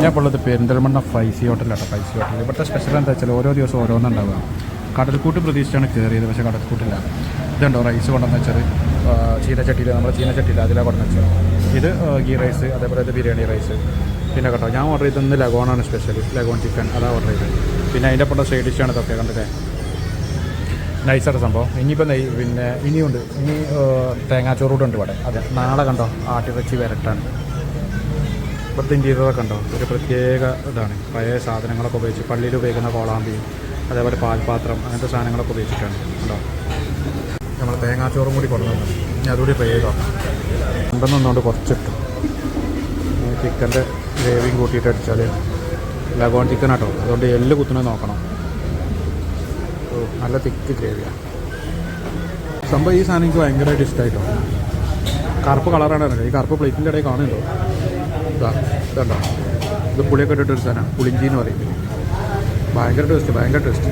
ഞാൻ ഇപ്പോൾ ഉള്ളത് പെരിന്തൽമണ്ണ ഫൈസി ഹോട്ടലാണ് ഫൈസി ഹോട്ടൽ ഇവിടുത്തെ സ്പെഷ്യൽ എന്താ വെച്ചാൽ ഓരോ ദിവസം ഓരോന്നുണ്ടാവുക കടൽക്കൂട്ട് പ്രതീക്ഷിച്ചാണ് കയറിയത് പക്ഷേ കടൽക്കൂട്ടില്ല. ഇതുണ്ടോ റൈസ് കൊണ്ടെന്ന് വെച്ചാൽ ചീനച്ചട്ടിയിൽ നമ്മുടെ ചീനച്ചട്ടിയിൽ അതിലാണ് കൊണ്ടു വെച്ചത്. ഇത് ഗീ റൈസ് അതേപോലെ ഇത് ബിരിയാണി റൈസ് പിന്നെ കേട്ടോ ഞാൻ ഓർഡർ ചെയ്തത് ലഗോണാണ് സ്പെഷ്യൽ ലഗോൺ ചിക്കൻ അതാണ് ഓർഡർ ചെയ്തത്. പിന്നെ അതിന്റെ ഒപ്പം സൈഡ് ഡിഷാണ് ഇതൊക്കെ കണ്ടില്ലേ? നൈസായിട്ട് സംഭവം. ഇനിയിപ്പോൾ നെയ് പിന്നെ ഇനിയുണ്ട്. ഇനി തേങ്ങാച്ചോറൂടുണ്ട് ഇവിടെ. അതെ നാളെ കണ്ടോ? ആട്ടിറച്ചി വരട്ടാണ് ഇവിടുത്തെ ഇന്റീരിയറൊക്കെ ഉണ്ടോ ഒരു പ്രത്യേക ഇതാണ്. പഴയ സാധനങ്ങളൊക്കെ ഉപയോഗിച്ച് പള്ളിയിൽ ഉപയോഗിക്കുന്ന കോളാമ്പി അതേപോലെ പാൽപാത്രം അങ്ങനത്തെ സാധനങ്ങളൊക്കെ ഉപയോഗിച്ചിട്ടാണ് ഉണ്ടോ നമ്മൾ തേങ്ങാച്ചോറും കൂടി കൊണ്ടുവന്നു. ഇനി അതുകൂടി ഫ്രൈ ചെയ്തോ ഉണ്ടെന്ന് ഒന്നുകൊണ്ട് കുറച്ചിട്ടു. ചിക്കന്റെ ഗ്രേവിയും കൂട്ടിയിട്ട് അടിച്ചാൽ ലഗോൺ ചിക്കൻ ആട്ടോ അതുകൊണ്ട് എല്ല് കുത്തുന്നത് നോക്കണം. ഓ നല്ല തിക്ക് ഗ്രേവിയാണ് സംഭവം ഈ സാധനം എനിക്ക് ഭയങ്കരമായിട്ട് ഇഷ്ടമായിട്ടോ കറുപ്പ് കളറാണ് ഈ കറുപ്പ് പ്ലേറ്റിന്റെ ഇടയിൽ കാണുന്നുണ്ടോ? ഇതുണ്ടോ ഇത് പുളിയൊക്കെ ഇട്ടിട്ടൊരു സാധനമാണ് പുളിഞ്ചി എന്ന് പറയും. ഭയങ്കര ടേസ്റ്റ് ഭയങ്കര ടേസ്റ്റ്